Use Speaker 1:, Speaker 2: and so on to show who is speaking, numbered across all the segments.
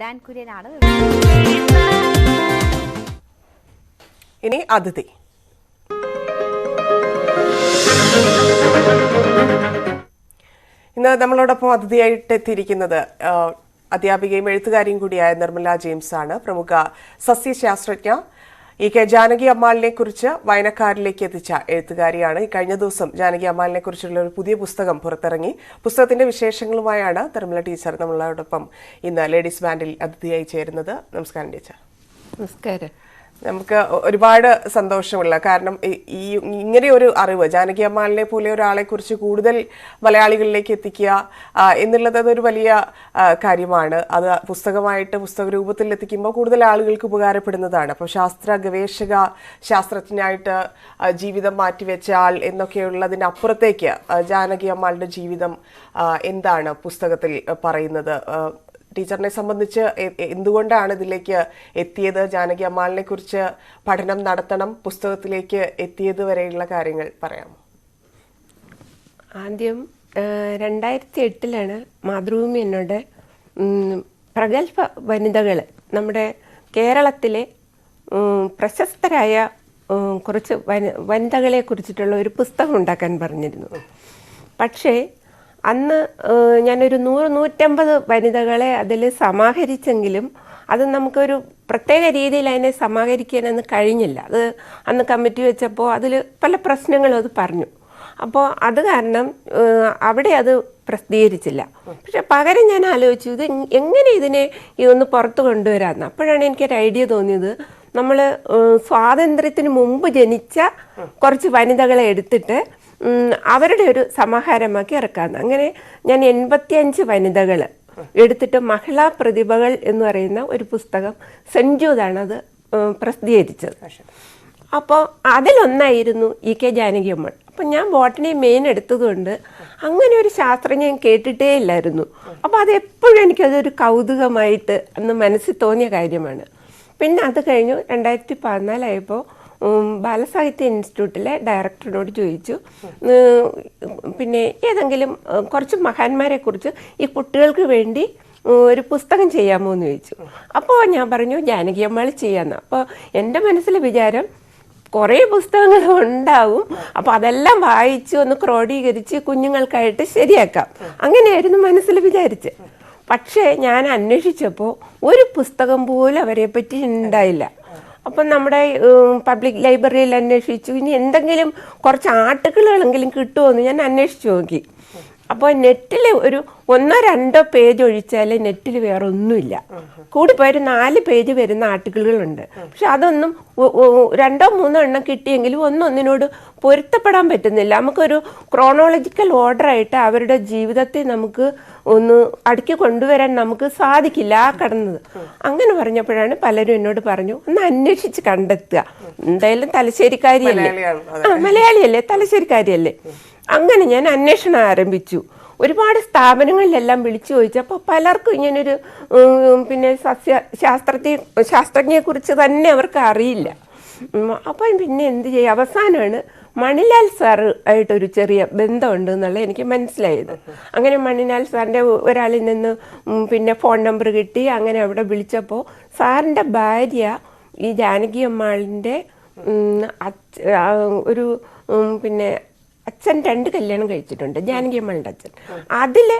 Speaker 1: Dan കുര്യനാണ്
Speaker 2: ഇനി അതിഥി. ഇന്ന് നമ്മളോടൊപ്പം അതിഥിയായിട്ട് എത്തിയിരിക്കുന്നത് അധ്യാപികയും എഴുത്തുകാരിയും കൂടിയായ നിർമ്മല ജെയിംസ് ആണ് പ്രമുഖ സസ്യശാസ്ത്രജ്ഞ ഇ കെ ജാനകി അമ്മാളിനെ കുറിച്ച് വായനക്കാരിലേക്ക് എത്തിച്ച എഴുത്തുകാരിയാണ്. കഴിഞ്ഞ ദിവസം ജാനകി അമ്മാളിനെ കുറിച്ചുള്ള ഒരു പുതിയ പുസ്തകം പുറത്തിറങ്ങി. പുസ്തകത്തിന്റെ വിശേഷങ്ങളുമായാണ് തിരുമല ടീച്ചർ നമ്മളോടൊപ്പം ഇന്ന് ലേഡീസ് ബാൻഡിൽ അതിഥിയായി ചേരുന്നത്. നമസ്കാരം ടീച്ചർ.
Speaker 3: നമസ്കാരം.
Speaker 2: നമുക്ക് ഒരുപാട് സന്തോഷമുള്ള കാരണം ഈ- ഇങ്ങനെ ഒരു അറിവ് ജാനകി അമ്മാളിനെ പോലെ ഒരാളെ കുറിച്ച് കൂടുതൽ മലയാളികളിലേക്ക് എത്തിക്കുക എന്നുള്ളത് അതൊരു വലിയ കാര്യമാണ്. അത് പുസ്തകമായിട്ട് പുസ്തക രൂപത്തിൽ എത്തിക്കുമ്പോൾ കൂടുതൽ ആളുകൾക്ക് ഉപകാരപ്പെടുന്നതാണ്. അപ്പോൾ ശാസ്ത്ര ഗവേഷക ശാസ്ത്രജ്ഞനായിട്ട് ജീവിതം മാറ്റിവെച്ച ആൾ എന്നൊക്കെയുള്ളതിന് അപ്പുറത്തേക്ക് ജാനകി അമ്മാളുടെ ജീവിതം എന്താണ് പുസ്തകത്തിൽ പറയുന്നത്? ടീച്ചറിനെ സംബന്ധിച്ച് എന്തുകൊണ്ടാണ് ഇതിലേക്ക് എത്തിയത്? ജാനകി അമ്മാളിനെ കുറിച്ച് പഠനം നടത്തണം പുസ്തകത്തിലേക്ക് എത്തിയത് വരെയുള്ള കാര്യങ്ങൾ പറയാമോ?
Speaker 3: ആദ്യം രണ്ടായിരത്തി എട്ടിലാണ് മാതൃഭൂമി എന്നോട് പ്രഗത്ഭ വനിതകൾ നമ്മുടെ കേരളത്തിലെ പ്രശസ്തരായ കുറച്ച് വനി വനിതകളെ കുറിച്ചിട്ടുള്ള ഒരു പുസ്തകം ഉണ്ടാക്കാൻ പറഞ്ഞിരുന്നു. പക്ഷേ അന്ന് ഞാനൊരു നൂറ് നൂറ്റമ്പത് വനിതകളെ അതിൽ സമാഹരിച്ചെങ്കിലും അത് നമുക്കൊരു പ്രത്യേക രീതിയിൽ അതിനെ സമാഹരിക്കാനൊന്നും കഴിഞ്ഞില്ല. അത് അന്ന് കമ്മിറ്റി വെച്ചപ്പോൾ അതിൽ പല പ്രശ്നങ്ങളും അത് പറഞ്ഞു. അപ്പോൾ അത് കാരണം അവിടെ അത് പ്രസിദ്ധീകരിച്ചില്ല. പക്ഷെ പകരം ഞാൻ ആലോചിച്ചു ഇത് എങ്ങനെ ഇതിനെ ഒന്ന് പുറത്ത് കൊണ്ടുവരാമെന്ന് അപ്പോഴാണ് എനിക്കൊരു ഐഡിയ തോന്നിയത്. നമ്മൾ സ്വാതന്ത്ര്യത്തിന് മുമ്പ് ജനിച്ച കുറച്ച് വനിതകളെ എടുത്തിട്ട് അവരുടെ ഒരു സമാഹാരമാക്കി ഇറക്കാമെന്ന് അങ്ങനെ ഞാൻ എൺപത്തിയഞ്ച് വനിതകൾ എടുത്തിട്ട് മഹിളാ പ്രതിഭകൾ എന്ന് പറയുന്ന ഒരു പുസ്തകം സെഞ്ചൂതാണ് അത് പ്രസിദ്ധീകരിച്ചത്. അപ്പോൾ അതിലൊന്നായിരുന്നു ഇ കെ ജാനകിയമ്മൾ അപ്പം ഞാൻ ബോട്ടണി മെയിൻ എടുത്തതുകൊണ്ട് അങ്ങനെ ഒരു ശാസ്ത്രം ഞാൻ കേട്ടിട്ടേ ഇല്ലായിരുന്നു. അപ്പോൾ അതെപ്പോഴും എനിക്കതൊരു കൗതുകമായിട്ട് അന്ന് മനസ്സിൽ തോന്നിയ കാര്യമാണ്. പിന്നെ അത് കഴിഞ്ഞു രണ്ടായിരത്തി പതിനാലായപ്പോൾ ബാലസാഹിത്യ ഇൻസ്റ്റിറ്റ്യൂട്ടിലെ ഡയറക്ടറിനോട് ചോദിച്ചു. പിന്നെ ഏതെങ്കിലും കുറച്ച് മഹാന്മാരെക്കുറിച്ച് ഈ കുട്ടികൾക്ക് വേണ്ടി ഒരു പുസ്തകം ചെയ്യാമോ എന്ന് ചോദിച്ചു. അപ്പോൾ ഞാൻ പറഞ്ഞു ജാനകിയമ്മാൾ ചെയ്യാമെന്ന് അപ്പോൾ എന്റെ മനസ്സിലെ വിചാരം കുറേ പുസ്തകങ്ങൾ ഉണ്ടാവും. അപ്പോൾ അതെല്ലാം വായിച്ച് ഒന്ന് ക്രോഡീകരിച്ച് കുഞ്ഞുങ്ങൾക്കായിട്ട് ശരിയാക്കാം. അങ്ങനെയായിരുന്നു മനസ്സിൽ വിചാരിച്ച് പക്ഷേ ഞാൻ അന്വേഷിച്ചപ്പോൾ ഒരു പുസ്തകം പോലും അവരെ പറ്റി ഉണ്ടായില്ല. അപ്പം നമ്മുടെ പബ്ലിക് ലൈബ്രറിയിൽ അന്വേഷിച്ചു. ഇനി എന്തെങ്കിലും കുറച്ച് ആർട്ടിക്കിളുകളെങ്കിലും കിട്ടുമോ എന്ന് ഞാൻ അന്വേഷിച്ചു നോക്കി. അപ്പോൾ നെറ്റിൽ ഒരു ഒന്നോ രണ്ടോ പേജ് ഒഴിച്ചാൽ നെറ്റിൽ വേറെ ഒന്നുമില്ല കൂടിപ്പോയ ഒരു നാല് പേജ് വരുന്ന ആർട്ടിക്കിളുകളുണ്ട്. പക്ഷെ അതൊന്നും രണ്ടോ മൂന്നോ എണ്ണം കിട്ടിയെങ്കിലും ഒന്നൊന്നിനോട് പൊരുത്തപ്പെടാൻ പറ്റുന്നില്ല. നമുക്കൊരു ക്രോണോളജിക്കൽ ഓർഡറായിട്ട് അവരുടെ ജീവിതത്തെ നമുക്ക് ഒന്ന് അടുക്കി കൊണ്ടുവരാൻ നമുക്ക് സാധിക്കില്ല ആ കടന്നത്. അങ്ങനെ പറഞ്ഞപ്പോഴാണ് പലരും എന്നോട് പറഞ്ഞു ഒന്ന് അന്വേഷിച്ച് കണ്ടെത്തുക. എന്തായാലും തലശ്ശേരിക്കാരിയല്ലേ? ആ മലയാളിയല്ലേ? തലശ്ശേരിക്കാരിയല്ലേ? അങ്ങനെ ഞാൻ അന്വേഷണം ആരംഭിച്ചു. ഒരുപാട് സ്ഥാപനങ്ങളിലെല്ലാം വിളിച്ചു ചോദിച്ചപ്പോൾ പലർക്കും ഇങ്ങനൊരു പിന്നെ സസ്യ ശാസ്ത്രത്തെ ശാസ്ത്രജ്ഞയെക്കുറിച്ച് തന്നെ അവർക്ക് അറിയില്ല. അപ്പം പിന്നെ എന്ത് ചെയ്യും? അവസാനമാണ് മണിലാൽ സാർ ആയിട്ടൊരു ചെറിയ ബന്ധമുണ്ട് എന്നുള്ളത് എനിക്ക് മനസ്സിലായത്. അങ്ങനെ മണിലാൽ സാറിന്റെ ഒരാളിൽ നിന്ന് പിന്നെ ഫോൺ നമ്പർ കിട്ടി. അങ്ങനെ അവിടെ വിളിച്ചപ്പോൾ സാറിന്റെ ഭാര്യ ഈ ജാനകി അമ്മാളിന്റെ ഒരു പിന്നെ അച്ഛൻ രണ്ട് കല്യാണം കഴിച്ചിട്ടുണ്ട്. ജാനകി അമ്മളുടെ അച്ഛൻ. അതിൽ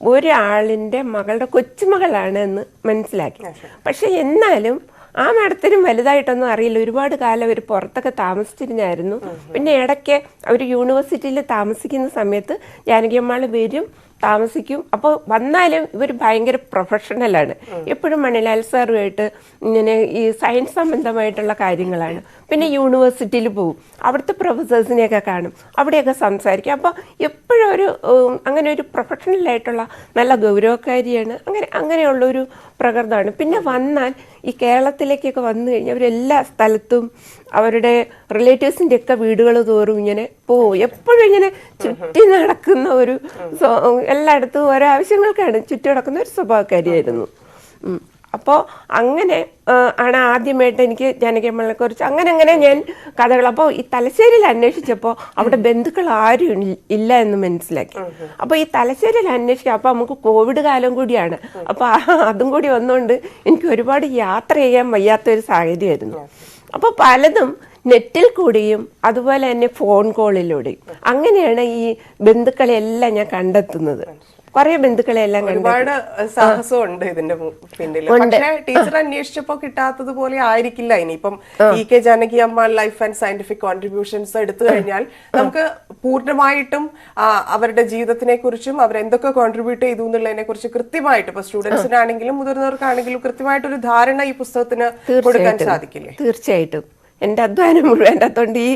Speaker 3: ഒരാളിന്റെ മകളുടെ കൊച്ചുമകളാണ് എന്ന് മനസ്സിലാക്കി. പക്ഷെ എന്നാലും ആ മാഡത്തിനും വലുതായിട്ടൊന്നും അറിയില്ല. ഒരുപാട് കാലം അവർ പുറത്തൊക്കെ താമസിച്ചിരുന്നായിരുന്നു. പിന്നെ ഇടയ്ക്ക് അവർ യൂണിവേഴ്സിറ്റിയിൽ താമസിക്കുന്ന സമയത്ത് ജാനകി അമ്മ വരും താമസിക്കും. അപ്പോൾ വന്നാലും ഇവർ ഭയങ്കര പ്രൊഫഷണലാണ് എപ്പോഴും മണിലാൽ സാറുമായിട്ട് ഇങ്ങനെ ഈ സയൻസ് സംബന്ധമായിട്ടുള്ള കാര്യങ്ങളാണ്. പിന്നെ യൂണിവേഴ്സിറ്റിയിൽ പോകും അവിടുത്തെ പ്രൊഫസേഴ്സിനെയൊക്കെ കാണും. അവിടെയൊക്കെ സംസാരിക്കും. അപ്പോൾ എപ്പോഴും ഒരു അങ്ങനെ ഒരു പ്രൊഫഷണലായിട്ടുള്ള നല്ല ഗൗരവക്കാരിയാണ്. അങ്ങനെ അങ്ങനെയുള്ളൊരു പ്രകൃതമാണ്. പിന്നെ വന്നാൽ ഈ കേരളത്തിലേക്കൊക്കെ വന്നു കഴിഞ്ഞാൽ അവരെല്ലാ സ്ഥലത്തും അവരുടെ റിലേറ്റീവ്സിന്റെ ഒക്കെ വീടുകൾ തോറും ഇങ്ങനെ പോവും. എപ്പോഴും ഇങ്ങനെ ചുറ്റി നടക്കുന്ന ഒരു എല്ലായിടത്തും ഓരോ ആവശ്യങ്ങൾക്കാണ് ചുറ്റി നടക്കുന്ന ഒരു സ്വഭാവക്കാരിയായിരുന്നു. അപ്പോൾ അങ്ങനെ ആണ് ആദ്യമായിട്ട് എനിക്ക് ജാനകിയമ്മളെ കുറിച്ച് അങ്ങനെ അങ്ങനെ ഞാൻ കഥകൾ അപ്പോൾ ഈ തലശ്ശേരിയിൽ അന്വേഷിച്ചപ്പോൾ അവിടെ ബന്ധുക്കൾ ആരും ഇല്ല എന്ന് മനസ്സിലാക്കി. അപ്പോൾ ഈ തലശ്ശേരിയിൽ അന്വേഷിക്കുക അപ്പോൾ നമുക്ക് കോവിഡ് കാലം കൂടിയാണ്. അപ്പോൾ അതും കൂടി വന്നുകൊണ്ട് എനിക്ക് ഒരുപാട് യാത്ര ചെയ്യാൻ വയ്യാത്തൊരു സാഹചര്യമായിരുന്നു. അപ്പോൾ പലതും നെറ്റിൽ കൂടിയും അതുപോലെ തന്നെ ഫോൺ കോളിലൂടെയും. അങ്ങനെയാണ് ഈ ബന്ധുക്കളെല്ലാം ഞാൻ കണ്ടെത്തുന്നത്. കുറേ ബന്ധുക്കളെ എല്ലാം
Speaker 2: ഒരുപാട് സാഹസമുണ്ട് ഇതിന്റെ പിന്നിൽ പക്ഷേ ടീച്ചർ അന്വേഷിച്ചപ്പോ കിട്ടാത്തത് പോലെ ആയിരിക്കില്ല ഇനിയിപ്പം ഇ കെ ജാനകി അമ്മ ലൈഫ് ആൻഡ് സയന്റിഫിക് കോൺട്രിബ്യൂഷൻസ് എടുത്തു കഴിഞ്ഞാൽ നമുക്ക് പൂർണമായിട്ടും അവരുടെ ജീവിതത്തിനെ കുറിച്ചും അവരെന്തൊക്കെ കോൺട്രിബ്യൂട്ട് ചെയ്തു എന്നുള്ളതിനെ കുറിച്ച് കൃത്യമായിട്ട് ഇപ്പൊ സ്റ്റുഡൻസിനാണെങ്കിലും മുതിർന്നവർക്കാണെങ്കിലും കൃത്യമായിട്ടൊരു ധാരണ ഈ പുസ്തകത്തിന് കൊടുക്കാൻ സാധിക്കില്ലേ?
Speaker 3: തീർച്ചയായിട്ടും. എന്റെ അധ്വാനം മുഴുവൻ എന്റെ അത്തോണ്ട് ഈ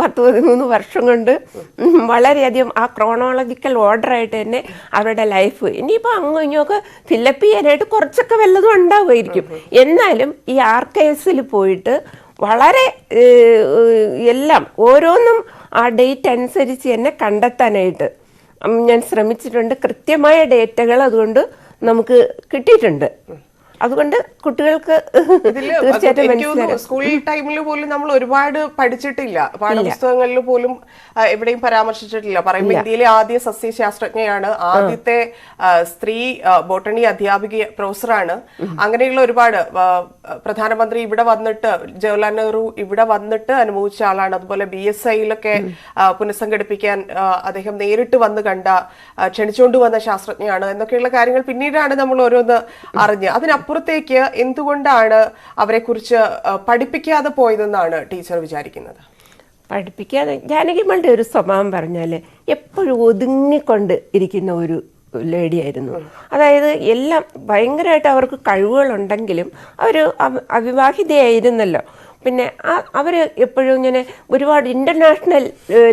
Speaker 3: പത്ത് പതിമൂന്ന് വർഷം കൊണ്ട് വളരെയധികം ആ ക്രോണോളജിക്കൽ ഓർഡറായിട്ട് തന്നെ അവരുടെ ലൈഫ് ഇനിയിപ്പോൾ അങ്ങും ഇങ്ങോക്കെ ഫില്ലപ്പ് ചെയ്യാനായിട്ട് കുറച്ചൊക്കെ വല്ലതും ഉണ്ടാവുമായിരിക്കും. എന്നാലും ഈ ആർക്കൈവ്സിൽ പോയിട്ട് വളരെ എല്ലാം ഓരോന്നും ആ ഡേറ്റ് അനുസരിച്ച് തന്നെ കണ്ടെത്താനായിട്ട് ഞാൻ ശ്രമിച്ചിട്ടുണ്ട്. കൃത്യമായ ഡേറ്റകൾ അതുകൊണ്ട് നമുക്ക് കിട്ടിയിട്ടുണ്ട്. അതുകൊണ്ട് കുട്ടികൾക്ക് തീർച്ചയായിട്ടും
Speaker 2: സ്കൂൾ ടൈമിൽ പോലും നമ്മൾ ഒരുപാട് പഠിച്ചിട്ടില്ല. പാഠപുസ്തകങ്ങളിൽ പോലും എവിടെയും പരാമർശിച്ചിട്ടില്ല. പറയുമ്പോൾ ഇന്ത്യയിലെ ആദ്യ സസ്യശാസ്ത്രജ്ഞയാണ് ആദ്യത്തെ സ്ത്രീ ബോട്ടണി അധ്യാപിക പ്രൊഫസറാണ്. അങ്ങനെയുള്ള ഒരുപാട് പ്രധാനമന്ത്രി ഇവിടെ വന്നിട്ട് ജവഹർലാൽ നെഹ്റു ഇവിടെ വന്നിട്ട് അനുഭവിച്ച ആളാണ്. അതുപോലെ ബി എസ് ഐയിലൊക്കെ പുനഃസംഘടിപ്പിക്കാൻ അദ്ദേഹം നേരിട്ട് വന്ന് കണ്ട ക്ഷണിച്ചുകൊണ്ട് വന്ന ശാസ്ത്രജ്ഞയാണ്. എന്നൊക്കെയുള്ള കാര്യങ്ങൾ പിന്നീടാണ് നമ്മൾ ഓരോന്ന് അറിഞ്ഞ്. അതിനപ്പുറത്തേക്ക് എന്തുകൊണ്ടാണ് അവരെ കുറിച്ച് പഠിപ്പിക്കാതെ പോയതെന്നാണ് ടീച്ചർ വിചാരിക്കുന്നത്?
Speaker 3: പഠിപ്പിക്കാതെ ജാനകിമ്മളുടെ ഒരു സ്വഭാവം പറഞ്ഞാൽ എപ്പോഴും ഒതുങ്ങിക്കൊണ്ട് ഇരിക്കുന്ന ഒരു ലേഡിയായിരുന്നു അതായത് എല്ലാം ഭയങ്കരമായിട്ട് അവർക്ക് കഴിവുകളുണ്ടെങ്കിലും അവർ അവിവാഹിതയായിരുന്നല്ലോ. പിന്നെ അവർ എപ്പോഴും ഇങ്ങനെ ഒരുപാട് ഇന്റർനാഷണൽ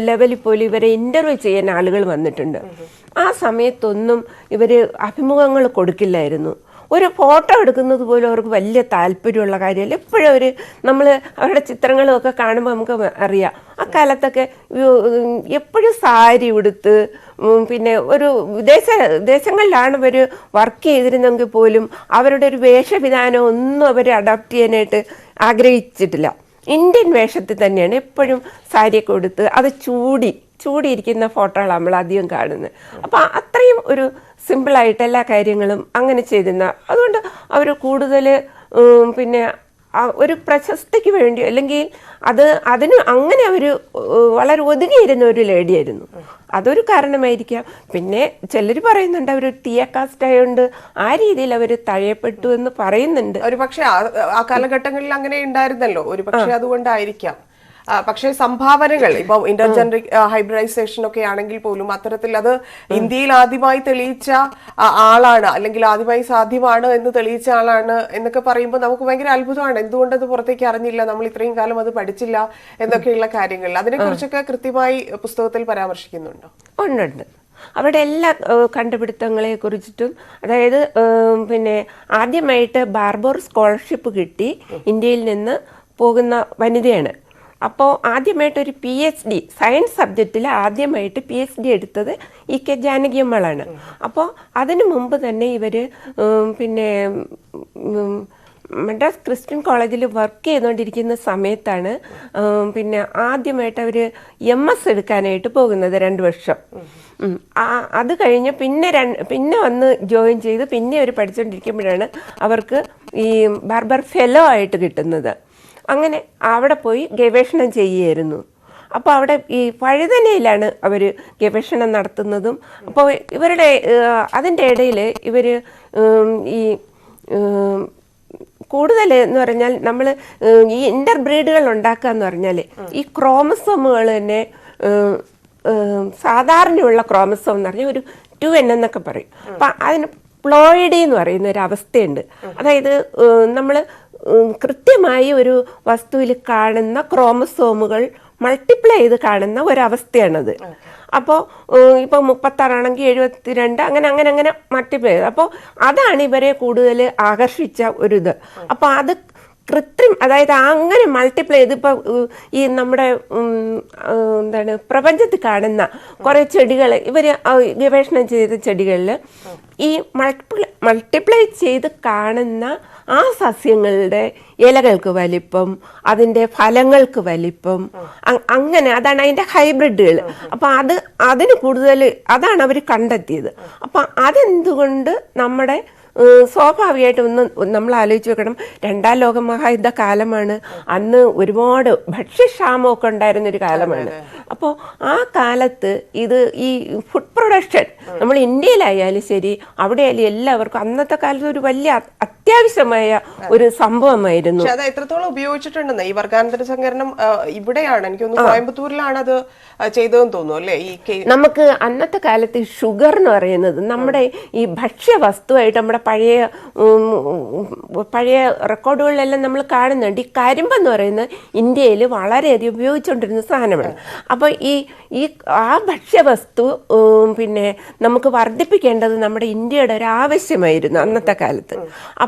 Speaker 3: ലെവലിൽ പോലും ഇവരെ ഇന്റർവ്യൂ ചെയ്യാൻ ആളുകൾ വന്നിട്ടുണ്ട്. ആ സമയത്തൊന്നും ഇവർ അഭിമുഖങ്ങൾ കൊടുക്കില്ലായിരുന്നു. ഒരു ഫോട്ടോ എടുക്കുന്നത് പോലും അവർക്ക് വലിയ താല്പര്യമുള്ള കാര്യമല്ല. എപ്പോഴും അവർ നമ്മൾ അവരുടെ ചിത്രങ്ങളൊക്കെ കാണുമ്പോൾ നമുക്ക് അറിയാം. അക്കാലത്തൊക്കെ കാലത്തൊക്കെ എപ്പോഴും സാരി ഉടുത്ത് പിന്നെ ഒരു വിദേശ ദേശങ്ങളിലാണ് ഇവർ വർക്ക് ചെയ്തിരുന്നെങ്കിൽ പോലും അവരുടെ ഒരു വേഷവിധാനം ഒന്നും അവർ അഡോപ്റ്റ് ചെയ്യാനായിട്ട് ആഗ്രഹിച്ചിട്ടില്ല. ഇന്ത്യൻ വേഷത്തിൽ തന്നെയാണ് എപ്പോഴും സാരിയൊക്കെ ഉടുത്ത് അത് ചൂടി ചൂടിയിരിക്കുന്ന ഫോട്ടോകളാണ് നമ്മൾ അധികം കാണുന്നത് അപ്പോൾ അത്രയും ഒരു സിമ്പിളായിട്ട് എല്ലാ കാര്യങ്ങളും അങ്ങനെ ചെയ്തിരുന്ന. അതുകൊണ്ട് അവർ കൂടുതൽ പിന്നെ ഒരു പ്രശസ്തിക്ക് വേണ്ടി അല്ലെങ്കിൽ അത് അതിന് അങ്ങനെ അവർ വളരെ ഒതുങ്ങിയിരുന്ന ഒരു ലേഡിയായിരുന്നു അതൊരു കാരണമായിരിക്കാം. പിന്നെ ചിലർ പറയുന്നുണ്ട് അവർ തീയക്കാസ്റ്റ് ആയതുകൊണ്ട് ആ രീതിയിൽ അവർ തഴയപ്പെട്ടു എന്ന് പറയുന്നുണ്ട്.
Speaker 2: ഒരു പക്ഷേ ആ കാലഘട്ടങ്ങളിൽ അങ്ങനെ ഉണ്ടായിരുന്നല്ലോ. ഒരു പക്ഷേ അതുകൊണ്ടായിരിക്കാം. പക്ഷേ സംഭാവനകൾ ഇപ്പൊ ഇന്റർജനറിക് ഹൈബ്രിഡൈസേഷൻ ഒക്കെ ആണെങ്കിൽ പോലും അത്തരത്തിൽ അത് ഇന്ത്യയിൽ ആദ്യമായി തെളിയിച്ച ആളാണ് അല്ലെങ്കിൽ ആദ്യമായി സാധ്യമാണ് എന്ന് തെളിയിച്ച ആളാണ് എന്നൊക്കെ പറയുമ്പോൾ നമുക്ക് ഭയങ്കര അത്ഭുതമാണ്. എന്തുകൊണ്ട് അത് പുറത്തേക്ക് അറിഞ്ഞില്ല? നമ്മൾ ഇത്രയും കാലം അത് പഠിച്ചില്ല എന്നൊക്കെയുള്ള കാര്യങ്ങൾ. അതിനെക്കുറിച്ചൊക്കെ കൃത്യമായി പുസ്തകത്തിൽ പരാമർശിക്കുന്നുണ്ടോ?
Speaker 3: ഉണ്ടുണ്ട് അവിടെ എല്ലാ കണ്ടുപിടുത്തങ്ങളെ കുറിച്ചിട്ടും അതായത് പിന്നെ ആദ്യമായിട്ട് ബാർബോർ സ്കോളർഷിപ്പ് കിട്ടി ഇന്ത്യയിൽ നിന്ന് പോകുന്ന വനിതയാണ്. അപ്പോൾ ആദ്യമായിട്ടൊരു പി എച്ച് ഡി സയൻസ് സബ്ജക്റ്റിൽ ആദ്യമായിട്ട് പി എച്ച് ഡി എടുത്തത് ഇ കെ ജാനകിയമ്മളാണ്. അപ്പോൾ അതിനു മുമ്പ് തന്നെ ഇവർ പിന്നെ മദ്രാസ് ക്രിസ്ത്യൻ കോളേജിൽ വർക്ക് ചെയ്തുകൊണ്ടിരിക്കുന്ന സമയത്താണ് പിന്നെ ആദ്യമായിട്ട് അവർ എം എസ് എടുക്കാനായിട്ട് പോകുന്നത് രണ്ട് വർഷം. അത് കഴിഞ്ഞ് പിന്നെ പിന്നെ വന്ന് ജോയിൻ ചെയ്ത് പിന്നെ അവർ പഠിച്ചുകൊണ്ടിരിക്കുമ്പോഴാണ് അവർക്ക് ഈ ബാർബർ ഫെലോ ആയിട്ട് കിട്ടുന്നത്. അങ്ങനെ അവിടെ പോയി ഗവേഷണം ചെയ്യുമായിരുന്നു അപ്പോൾ അവിടെ ഈ പഴുതനയിലാണ് അവർ ഗവേഷണം നടത്തുന്നതും. അപ്പോൾ ഇവരുടെ അതിന്റെ ഇടയിൽ ഇവർ ഈ കൂടുതൽ എന്ന് പറഞ്ഞാൽ നമ്മൾ ഈ ഇന്റർ ബ്രീഡുകൾ ഉണ്ടാക്കുക എന്ന് പറഞ്ഞാൽ ഈ ക്രോമസോമുകൾ തന്നെ സാധാരണയുള്ള ക്രോമസോം എന്ന് പറഞ്ഞാൽ ഒരു ടു എൻ എന്നൊക്കെ പറയും. അപ്പം അതിന് പ്ലോയിഡി എന്ന് പറയുന്ന ഒരു അവസ്ഥയുണ്ട്. അതായത് നമ്മൾ കൃത്യമായി ഒരു വസ്തുവിൽ കാണുന്ന ക്രോമസോമുകൾ മൾട്ടിപ്ലൈ ചെയ്ത് കാണുന്ന ഒരവസ്ഥയാണത് അപ്പോൾ ഇപ്പോൾ മുപ്പത്താറാണെങ്കിൽ എഴുപത്തിരണ്ട് അങ്ങനെ അങ്ങനെ അങ്ങനെ മൾട്ടിപ്ലൈ ചെയ്ത്. അപ്പോൾ അതാണ് ഇവരെ കൂടുതൽ ആകർഷിച്ച ഒരു ഇത്. അപ്പോൾ അത് കൃത്രിം അതായത് അങ്ങനെ മൾട്ടിപ്ലൈ ഇതിപ്പോൾ ഈ നമ്മുടെ എന്താണ് പ്രപഞ്ചത്തിൽ കാണുന്ന കുറേ ചെടികൾ ഇവർ ഗവേഷണം ചെയ്ത ചെടികളിൽ ഈ മൾട്ടിപ്ലൈ മൾട്ടിപ്ലൈ ചെയ്ത് കാണുന്ന ആ സസ്യങ്ങളുടെ ഇലകൾക്ക് വലിപ്പം അതിന്റെ ഫലങ്ങൾക്ക് വലിപ്പം അങ്ങനെ അതാണ് അതിന്റെ ഹൈബ്രിഡുകൾ. അപ്പം അത് അതിന് കൂടുതൽ അതാണ് അവർ കണ്ടെത്തിയത്. അപ്പം അതെന്തുകൊണ്ട് നമ്മുടെ സ്വാഭാവികമായിട്ടും ഒന്ന് നമ്മൾ ആലോചിച്ച് വെക്കണം. രണ്ടാം ലോക മഹായുദ്ധ കാലമാണ് അന്ന് ഒരുപാട് ഭക്ഷ്യക്ഷാമമൊക്കെ ഉണ്ടായിരുന്ന ഒരു കാലമാണ് അപ്പോൾ ആ കാലത്ത് ഇത് ഈ ഫുഡ് പ്രൊഡക്ഷൻ നമ്മൾ ഇന്ത്യയിലായാലും ശരി അവിടെ ആയാലും എല്ലാവർക്കും അന്നത്തെ കാലത്ത് ഒരു വലിയ അത്യാവശ്യമായ ഒരു സംഭവമായിരുന്നു.
Speaker 2: അത് എത്രത്തോളം ഉപയോഗിച്ചിട്ടുണ്ടെന്ന് ഈ വർഗാനന്തര സംഘടന ഇവിടെയാണ്. എനിക്ക് തോന്നുന്നു കോയമ്പത്തൂരിലാണ് അത് ചെയ്തതെന്ന് തോന്നുന്നു അല്ലേ? ഈ
Speaker 3: നമുക്ക് അന്നത്തെ കാലത്ത് ഷുഗർ എന്ന് പറയുന്നത് നമ്മുടെ ഈ ഭക്ഷ്യ ഭക്ഷ്യവസ്തുവായിട്ട് നമ്മുടെ പഴയ പഴയ റെക്കോർഡുകളിലെല്ലാം നമ്മൾ കാണുന്നുണ്ട്. ഈ കരിമ്പ് എന്ന് പറയുന്നത് ഇന്ത്യയിൽ വളരെയധികം ഉപയോഗിച്ചുകൊണ്ടിരുന്ന സാധനമാണ്. അപ്പോൾ ഈ ഈ ആ ഭക്ഷ്യവസ്തു വസ്തു പിന്നെ നമുക്ക് വർദ്ധിപ്പിക്കേണ്ടത് നമ്മുടെ ഇന്ത്യയുടെ ഒരു ആവശ്യമായിരുന്നു അന്നത്തെ കാലത്ത്.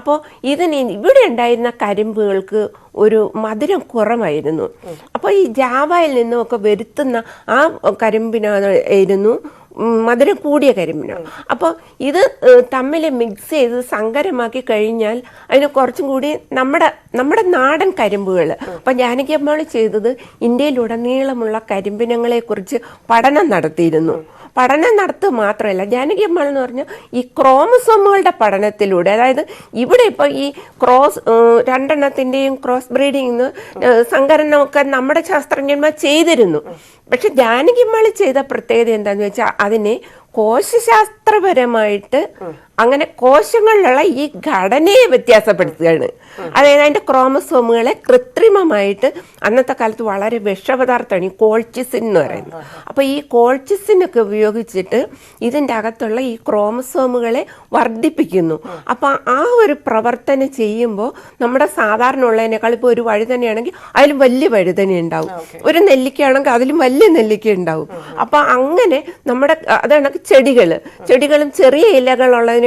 Speaker 3: അപ്പോൾ ഇതിന് ഇവിടെ ഉണ്ടായിരുന്ന കരിമ്പുകൾക്ക് ഒരു മധുരം കുറവായിരുന്നു. അപ്പോൾ ഈ ജാവയിൽ നിന്നുമൊക്കെ വരുത്തുന്ന ആ കരിമ്പിനായിരുന്നു മധുരം കൂടിയ കരിമ്പിനാണ് അപ്പോൾ ഇത് തമ്മിൽ മിക്സ് ചെയ്ത് സങ്കരമാക്കി കഴിഞ്ഞാൽ അതിന് കുറച്ചും കൂടി നമ്മുടെ നമ്മുടെ നാടൻ കരിമ്പുകൾ. അപ്പം ജാനകി അമ്മാൾ ചെയ്തത് ഇന്ത്യയിലുടനീളമുള്ള കരിമ്പിനങ്ങളെക്കുറിച്ച് പഠനം നടത്തിയിരുന്നു. പഠനം നടത്തുക മാത്രമല്ല ജാനകി അമ്മ എന്ന് പറഞ്ഞാൽ ഈ ക്രോമസോമുകളുടെ പഠനത്തിലൂടെ അതായത് ഇവിടെ ഇപ്പോൾ ഈ ക്രോസ് രണ്ടെണ്ണത്തിന്റെയും ക്രോസ് ബ്രീഡിങ് സംഘടനമൊക്കെ നമ്മുടെ ശാസ്ത്രജ്ഞന്മാർ ചെയ്തിരുന്നു. പക്ഷെ ജാനകിമ്മാൾ ചെയ്ത പ്രത്യേകത എന്താണെന്ന് വെച്ചാൽ അതിനെ കോശശാസ്ത്രപരമായിട്ട് അങ്ങനെ കോശങ്ങളിലുള്ള ഈ ഘടനയെ വ്യത്യാസപ്പെടുത്തുകയാണ്. അതായത് അതിന്റെ ക്രോമസോമുകളെ കൃത്രിമമായിട്ട് അന്നത്തെ കാലത്ത് വളരെ വിഷപദാർത്ഥമാണ് ഈ കോൾച്ചിസിൻ എന്ന് പറയുന്നത്. അപ്പോൾ ഈ കോൾച്ചിസിനൊക്കെ ഉപയോഗിച്ചിട്ട് ഇതിന്റെ അകത്തുള്ള ഈ ക്രോമസോമുകളെ വർദ്ധിപ്പിക്കുന്നു. അപ്പോൾ ആ ഒരു പ്രവർത്തനം ചെയ്യുമ്പോൾ നമ്മുടെ സാധാരണ ഉള്ളതിനേക്കാൾ ഇപ്പോൾ ഒരു വഴി വഴുതനയാണെങ്കിൽ അതിലും വലിയ വഴുതന ഉണ്ടാവും. ഒരു നെല്ലിക്കയാണെങ്കിൽ അതിലും വലിയ നെല്ലിക്ക ഉണ്ടാവും. അപ്പോൾ അങ്ങനെ നമ്മുടെ അതാണ് ചെടികൾ ചെടികളും ചെറിയ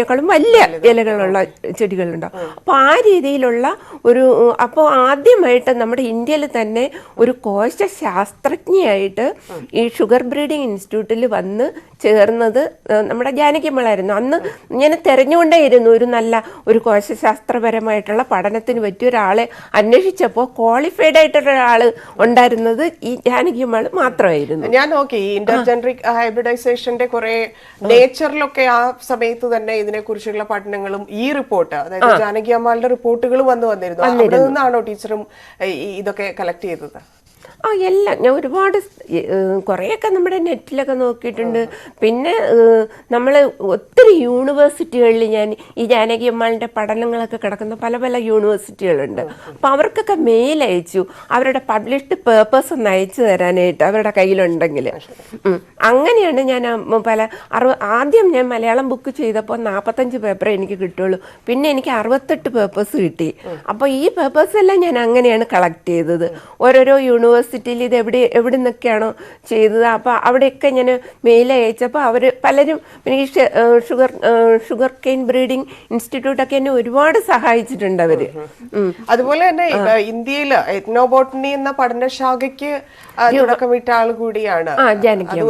Speaker 3: ഇലകളുള്ളതിനേക്കാളും വലിയ ഇലകളുള്ള ചെടികളുണ്ടാവും അപ്പോൾ ആ. രീതിയിലുള്ള ഒരു അപ്പോൾ ആദ്യമായിട്ട് നമ്മുടെ ഇന്ത്യയിൽ തന്നെ ഒരു കോശ ശാസ്ത്രജ്ഞയായിട്ട് ഈ ഷുഗർ ബ്രീഡിംഗ് ഇൻസ്റ്റിറ്റ്യൂട്ടിൽ വന്ന് ചേർന്നത് നമ്മുടെ ജാനകിമ്മളായിരുന്നു അന്ന് ഞാൻ തിരഞ്ഞുകൊണ്ടേയിരുന്നു ഒരു നല്ല ഒരു കോശശാസ്ത്രപരമായിട്ടുള്ള പഠനത്തിന് പറ്റിയ ഒരാളെ അന്വേഷിച്ചപ്പോൾ ക്വാളിഫൈഡ് ആയിട്ടുള്ള ഒരാൾ ഉണ്ടായിരുന്നത് ഈ ജാനകിമ്മൾ മാത്രമായിരുന്നു.
Speaker 2: ഞാൻ നോക്കി ഇന്റർജനറിക് ഹൈബ്രിഡൈസേഷന്റെ കുറെ നേച്ചറിലൊക്കെ ആ സമയത്ത് തന്നെ ഇതിനെ കുറിച്ചുള്ള പഠനങ്ങളും ഈ റിപ്പോർട്ട് അതായത് ജാനകി അമ്മാളുടെ റിപ്പോർട്ടുകൾ വന്നു വന്നിരുന്നു. അവിടെ നിന്നാണോ ടീച്ചറും ഇതൊക്കെ കളക്ട് ചെയ്തത്?
Speaker 3: ആ എല്ലാം. ഞാൻ ഒരുപാട് കുറേയൊക്കെ നമ്മുടെ നെറ്റിലൊക്കെ നോക്കിയിട്ടുണ്ട്. പിന്നെ നമ്മൾ ഒത്തിരി യൂണിവേഴ്സിറ്റികളിൽ ഞാൻ ഈ ജാനകി അമ്മാളിന്റെ പഠനങ്ങളൊക്കെ കിടക്കുന്ന പല പല യൂണിവേഴ്സിറ്റികളുണ്ട്. അപ്പോൾ അവർക്കൊക്കെ മെയിൽ അയച്ചു. അവരുടെ പബ്ലിഷ്ഡ് പേപ്പേഴ്സ് ഒന്ന് അയച്ചു തരാനായിട്ട് അവരുടെ കയ്യിലുണ്ടെങ്കിൽ അങ്ങനെയാണ് ഞാൻ പല അറുപ ആദ്യം ഞാൻ മലയാളം ബുക്ക് ചെയ്തപ്പോൾ നാൽപ്പത്തഞ്ച് പേപ്പറേ എനിക്ക് കിട്ടുള്ളൂ. പിന്നെ എനിക്ക് അറുപത്തെട്ട് പേപ്പേഴ്സ് കിട്ടി. അപ്പോൾ ഈ പേപ്പേഴ്സ് എല്ലാം ഞാൻ അങ്ങനെയാണ് കളക്ട് ചെയ്തത്. ഓരോരോ യൂണിവേഴ്സിറ്റിയിൽ ഇത് എവിടെ എവിടെ നിന്നൊക്കെയാണോ ചെയ്തത്. അപ്പോൾ അവിടെയൊക്കെ ഞാൻ മെയിൽ അയച്ചപ്പോൾ അവർ പലരും പിന്നെ ഈ ഷുഗർ ഷുഗർ കെയിൻ ബ്രീഡിംഗ് ഇൻസ്റ്റിറ്റ്യൂട്ടൊക്കെ എന്നെ ഒരുപാട് സഹായിച്ചിട്ടുണ്ട് അവർ
Speaker 2: അതുപോലെ തന്നെ ഇന്ത്യയിൽ എത്നോബോട്ടണി എന്ന പഠനശാഖയ്ക്ക് തുടക്കമിട്ട ആൾ കൂടിയാണ്.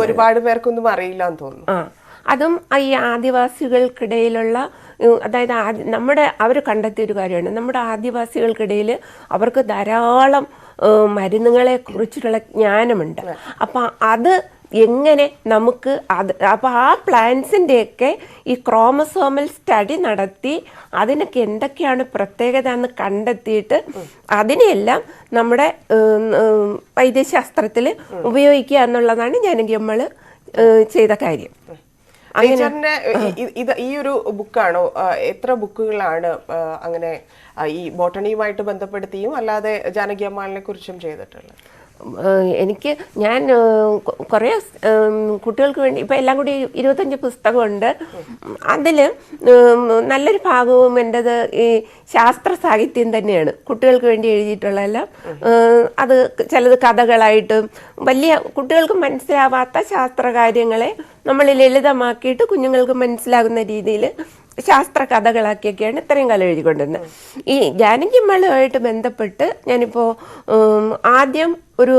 Speaker 2: ഒരുപാട് പേർക്കൊന്നും അറിയില്ല എന്ന് തോന്നുന്നു.
Speaker 3: ആ. അതും ഈ ആദിവാസികൾക്കിടയിലുള്ള അതായത് നമ്മുടെ അവർ കണ്ടെത്തിയ ഒരു കാര്യമാണ്. നമ്മുടെ ആദിവാസികൾക്കിടയിൽ അവർക്ക് ധാരാളം മരുന്നുകളെ കുറിച്ചിട്ടുള്ള ജ്ഞാനമുണ്ട്. അപ്പം അത് എങ്ങനെ നമുക്ക് അത് അപ്പോൾ ആ പ്ലാന്റ്സിന്റെ ഒക്കെ ഈ ക്രോമസോമൽ സ്റ്റഡി നടത്തി അതിനൊക്കെ എന്തൊക്കെയാണ് പ്രത്യേകത എന്ന് കണ്ടെത്തിയിട്ട് അതിനെയെല്ലാം നമ്മുടെ വൈദ്യശാസ്ത്രത്തിൽ ഉപയോഗിക്കുക എന്നുള്ളതാണ് ഞാൻ നമ്മൾ ചെയ്ത കാര്യം.
Speaker 2: ടീച്ചറിന്റെ ഇത് ഈ ഒരു ബുക്കാണോ? എത്ര ബുക്കുകളാണ് അങ്ങനെ ഈ ബോട്ടണിയുമായിട്ട് ബന്ധപ്പെടുത്തിയും അല്ലാതെ ജാനകി അമ്മാളിനെ കുറിച്ചും ചെയ്തിട്ടുള്ളത്?
Speaker 3: എനിക്ക് ഞാൻ കുറേ കുട്ടികൾക്ക് വേണ്ടി ഇപ്പം എല്ലാം കൂടി ഇരുപത്തഞ്ച് പുസ്തകമുണ്ട്. അതിൽ നല്ലൊരു ഭാഗവും എന്റെത് ഈ ശാസ്ത്ര സാഹിത്യം തന്നെയാണ്. കുട്ടികൾക്ക് വേണ്ടി എഴുതിയിട്ടുള്ളതെല്ലാം. അത് ചിലത് കഥകളായിട്ടും വലിയ കുട്ടികൾക്ക് മനസ്സിലാവാത്ത ശാസ്ത്ര കാര്യങ്ങളെ നമ്മൾ ലളിതമാക്കിയിട്ട് കുഞ്ഞുങ്ങൾക്ക് മനസ്സിലാകുന്ന രീതിയിൽ ശാസ്ത്ര കഥകളാക്കിയൊക്കെയാണ് ഇത്രയും കാലം എഴുതിക്കൊണ്ടിരുന്നത്. ഈ ജാനകിമ്മളുമായിട്ട് ബന്ധപ്പെട്ട് ഞാനിപ്പോൾ ആദ്യം ഒരു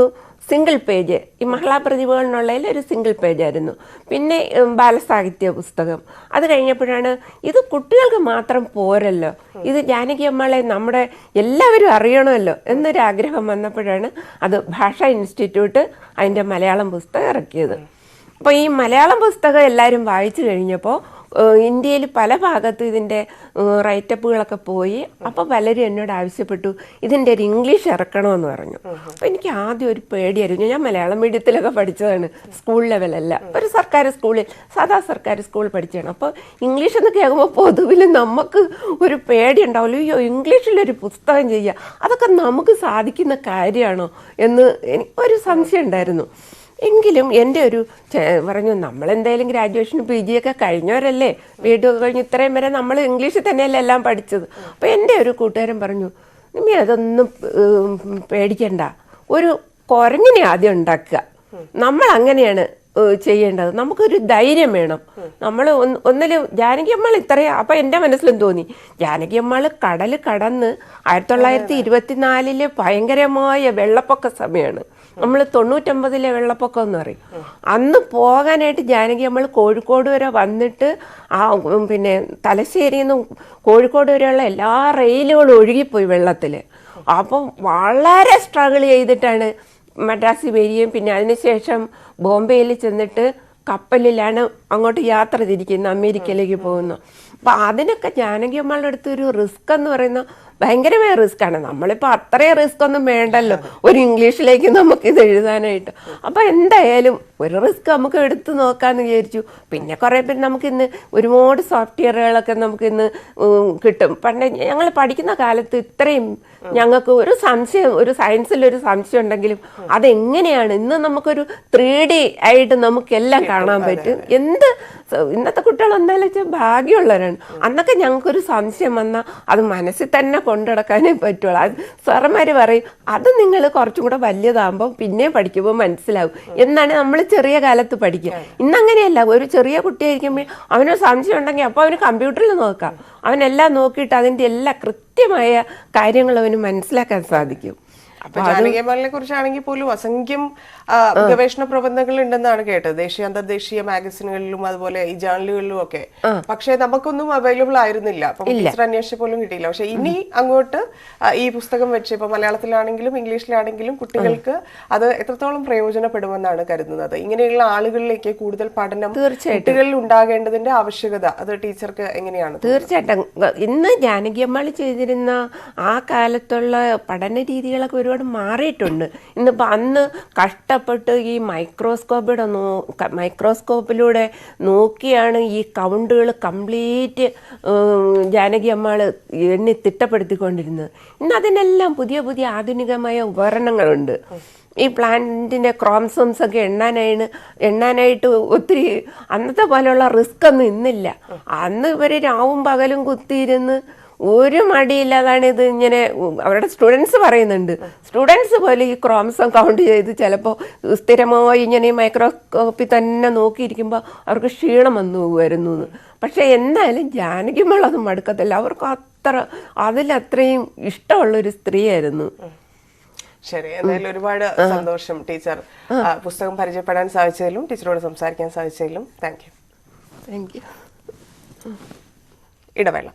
Speaker 3: സിംഗിൾ പേജ് ഈ മഹിളാപ്രതിഭകളിനുള്ളതിൽ ഒരു സിംഗിൾ പേജായിരുന്നു പിന്നെ ബാലസാഹിത്യ പുസ്തകം. അത് കഴിഞ്ഞപ്പോഴാണ് ഇത് കുട്ടികൾക്ക് മാത്രം പോരല്ലോ. ഇത് ജാനകി അമ്മളെ നമ്മുടെ എല്ലാവരും അറിയണമല്ലോ എന്നൊരു ആഗ്രഹം വന്നപ്പോഴാണ് അത് ഭാഷാ ഇൻസ്റ്റിറ്റ്യൂട്ട് അതിന്റെ മലയാളം പുസ്തകം ഇറക്കിയത്. അപ്പോൾ ഈ മലയാളം പുസ്തകം എല്ലാവരും വായിച്ചു കഴിഞ്ഞപ്പോൾ ഇന്ത്യയിൽ പല ഭാഗത്തും ഇതിന്റെ റൈറ്റപ്പുകളൊക്കെ പോയി. അപ്പോൾ പലരും എന്നോട് ആവശ്യപ്പെട്ടു ഇതിന്റെ ഒരു ഇംഗ്ലീഷ് ഇറക്കണമെന്ന് പറഞ്ഞു. അപ്പോൾ എനിക്ക് ആദ്യം ഒരു പേടിയായിരുന്നു. ഞാൻ മലയാളം മീഡിയത്തിലൊക്കെ പഠിച്ചതാണ് സ്കൂൾ ലെവലല്ല ഒരു സർക്കാർ സ്കൂളിൽ സാധാ സർക്കാർ സ്കൂളിൽ പഠിച്ചതാണ്. അപ്പോൾ ഇംഗ്ലീഷ് എന്ന് കേൾക്കുമ്പോൾ പൊതുവിൽ നമുക്ക് ഒരു പേടി ഉണ്ടാവില്ല അയ്യോ ഇംഗ്ലീഷിലൊരു പുസ്തകം ചെയ്യുക അതൊക്കെ നമുക്ക് സാധിക്കുന്ന കാര്യമാണോ എന്ന് എനിക്ക് ഒരു സംശയം ഉണ്ടായിരുന്നു. എങ്കിലും എന്റെ ഒരു പറഞ്ഞു നമ്മളെന്തായാലും ഗ്രാജുവേഷൻ പി ഒക്കെ കഴിഞ്ഞവരല്ലേ? വീട്ടിൽ കഴിഞ്ഞ് ഇത്രയും വരെ നമ്മൾ ഇംഗ്ലീഷിൽ തന്നെയല്ലേ എല്ലാം പഠിച്ചത്? അപ്പോൾ എന്റെ ഒരു കൂട്ടുകാരൻ പറഞ്ഞു നിമ്മി അതൊന്നും പേടിക്കണ്ട. ഒരു കുരങ്ങിനെ ആദ്യം ഉണ്ടാക്കുക. നമ്മൾ അങ്ങനെയാണ് ചെയ്യേണ്ടത്. നമുക്കൊരു ധൈര്യം വേണം. നമ്മൾ ഒന്നിലും ജാനകി അമ്മാൾ ഇത്രയും അപ്പം എന്റെ മനസ്സിലും തോന്നി. ജാനകി അമ്മാൾ കടൽ കടന്ന് ആയിരത്തി തൊള്ളായിരത്തി ഇരുപത്തിനാലിൽ ഭയങ്കരമായ വെള്ളപ്പൊക്ക സമയമാണ് നമ്മൾ തൊണ്ണൂറ്റൊമ്പതിലെ വെള്ളപ്പൊക്കം എന്ന് പറയും. അന്ന് പോകാനായിട്ട് ജാനകി നമ്മൾ കോഴിക്കോട് വരെ വന്നിട്ട് ആ പിന്നെ തലശ്ശേരിയിൽ നിന്നും കോഴിക്കോട് വരെയുള്ള എല്ലാ റെയിലുകളും ഒഴുകിപ്പോയി വെള്ളത്തിൽ അപ്പം വളരെ സ്ട്രഗിൾ ചെയ്തിട്ടാണ് മദ്രാസിൽ വരികയും പിന്നെ അതിനുശേഷം ബോംബെയിൽ ചെന്നിട്ട് കപ്പലിലാണ് അങ്ങോട്ട് യാത്ര തിരിക്കുന്നത് അമേരിക്കയിലേക്ക് പോകുന്നത്. അപ്പം അതിനൊക്കെ ജാനകി അമ്മളുടെ അടുത്ത് ഒരു റിസ്ക് എന്ന് പറയുന്ന ഭയങ്കരമായ റിസ്ക് ആണ്. നമ്മളിപ്പോൾ അത്രയും റിസ്ക് ഒന്നും വേണ്ടല്ലോ. ഒരു ഇംഗ്ലീഷിലേക്ക് നമുക്ക് ഇത് എഴുതാനായിട്ട്. അപ്പോൾ എന്തായാലും ഒരു റിസ്ക് നമുക്ക് എടുത്തു നോക്കാമെന്ന് വിചാരിച്ചു. പിന്നെ കുറേ പേര് നമുക്കിന്ന് ഒരുപാട് സോഫ്റ്റ്വെയറുകളൊക്കെ നമുക്കിന്ന് കിട്ടും. പണ്ട് ഞങ്ങൾ പഠിക്കുന്ന കാലത്ത് ഇത്രയും ഞങ്ങൾക്ക് ഒരു സംശയം ഒരു സയൻസിലൊരു സംശയം ഉണ്ടെങ്കിലും അതെങ്ങനെയാണ്? ഇന്ന് നമുക്കൊരു ത്രീ ഡി ആയിട്ട് നമുക്കെല്ലാം കാണാൻ പറ്റും. എന്ത് ഇന്നത്തെ കുട്ടികൾ എന്തായാലും വെച്ചാൽ ഭാഗ്യമുള്ളവരാണ്. അന്നൊക്കെ ഞങ്ങൾക്കൊരു സംശയം വന്നാൽ അത് മനസ്സിൽ തന്നെ കൊണ്ടുനടക്കാനേ പറ്റുള്ളൂ. സാറന്മാർ പറയും അത് നിങ്ങൾ കുറച്ചും കൂടെ വലിയതാകുമ്പോൾ പിന്നെ പഠിക്കുമ്പോൾ മനസ്സിലാവും. എന്നാണ് നമ്മൾ ചെറിയ കാലത്ത് പഠിക്കുക. ഇന്നങ്ങനെയല്ല ഒരു ചെറിയ കുട്ടിയായിരിക്കുമ്പോൾ അവനൊരു സംശയം ഉണ്ടെങ്കിൽ അപ്പോൾ അവന് കമ്പ്യൂട്ടറിൽ നോക്കാം. അവനെല്ലാം നോക്കിയിട്ട് അതിന്റെ എല്ലാ കൃത്യമായ കാര്യങ്ങളും അവന് മനസ്സിലാക്കാൻ സാധിക്കും.
Speaker 2: അപ്പൊ ജാനകിയമ്മലിനെ കുറിച്ചാണെങ്കിൽ പോലും അസംഖ്യം ഗവേഷണ പ്രബന്ധങ്ങൾ ഉണ്ടെന്നാണ് കേട്ടത്. ദേശീയ അന്തർദേശീയ മാഗസിനുകളിലും അതുപോലെ ഈ ജേണലുകളിലും ഒക്കെ. പക്ഷെ നമുക്കൊന്നും അവൈലബിൾ ആയിരുന്നില്ല. അപ്പൊ ടീച്ചർ അന്വേഷിച്ച പോലും കിട്ടിയില്ല. പക്ഷെ ഇനി അങ്ങോട്ട് ഈ പുസ്തകം വെച്ച് ഇപ്പൊ മലയാളത്തിലാണെങ്കിലും ഇംഗ്ലീഷിലാണെങ്കിലും കുട്ടികൾക്ക് അത് എത്രത്തോളം പ്രയോജനപ്പെടുമെന്നാണ് കരുതുന്നത്. ഇങ്ങനെയുള്ള ആളുകളിലേക്ക് കൂടുതൽ പഠനം കുട്ടികളിൽ ഉണ്ടാകേണ്ടതിന്റെ ആവശ്യകത അത് ടീച്ചർക്ക് എങ്ങനെയാണ്
Speaker 3: തീർച്ചയായിട്ടും. ഇന്ന് ജാനകിയമ്മാൾ ചെയ്തിരുന്ന ആ കാലത്തുള്ള പഠന രീതികളൊക്കെ ഒരുപാട് മാറിയിട്ടുണ്ട്. ഇന്നിപ്പോൾ അന്ന് കഷ്ടപ്പെട്ട് ഈ മൈക്രോസ്കോപ്പിയുടെ നോ മൈക്രോസ്കോപ്പിലൂടെ നോക്കിയാണ് ഈ കൗണ്ടുകൾ കംപ്ലീറ്റ് ജാനകി അമ്മാൾ എണ്ണി തിട്ടപ്പെടുത്തിക്കൊണ്ടിരുന്നത്. ഇന്ന് അതിനെല്ലാം പുതിയ പുതിയ ആധുനികമായ ഉപകരണങ്ങളുണ്ട്. ഈ പ്ലാന്റിന്റെ ക്രോംസോംസ് ഒക്കെ എണ്ണാനായിട്ട് എണ്ണാനായിട്ട് ഒത്തിരി അന്നത്തെ പോലെയുള്ള റിസ്ക് ഒന്നും ഇന്നില്ല. അന്ന് ഇവർ രാവും പകലും കുത്തിയിരുന്ന് ഒരു മടിയില്ലാതാണ് ഇത് ഇങ്ങനെ അവരുടെ സ്റ്റുഡൻസ് പറയുന്നുണ്ട്. സ്റ്റുഡൻസ് പോലെ ഈ ക്രോംസം കൗണ്ട് ചെയ്ത് ചിലപ്പോൾ സ്ഥിരമായി ഇങ്ങനെ മൈക്രോസ്കോപ്പി തന്നെ നോക്കിയിരിക്കുമ്പോൾ അവർക്ക് ക്ഷീണം വന്നു വരുന്നു പക്ഷെ എന്തായാലും ജാനകിമൾ അത് മടുക്കത്തില്ല. അവർക്ക് അത്ര അതിലത്രയും ഇഷ്ടമുള്ളൊരു സ്ത്രീയായിരുന്നു.
Speaker 2: ശരി എന്തായാലും ഒരുപാട് സന്തോഷം ടീച്ചർ. പുസ്തകം പരിചയപ്പെടാൻ സാധിച്ചതിലും ടീച്ചറോട് സംസാരിക്കാൻ സാധിച്ചതിലും. Thank you.
Speaker 3: Thank you.
Speaker 2: ഇടവേള.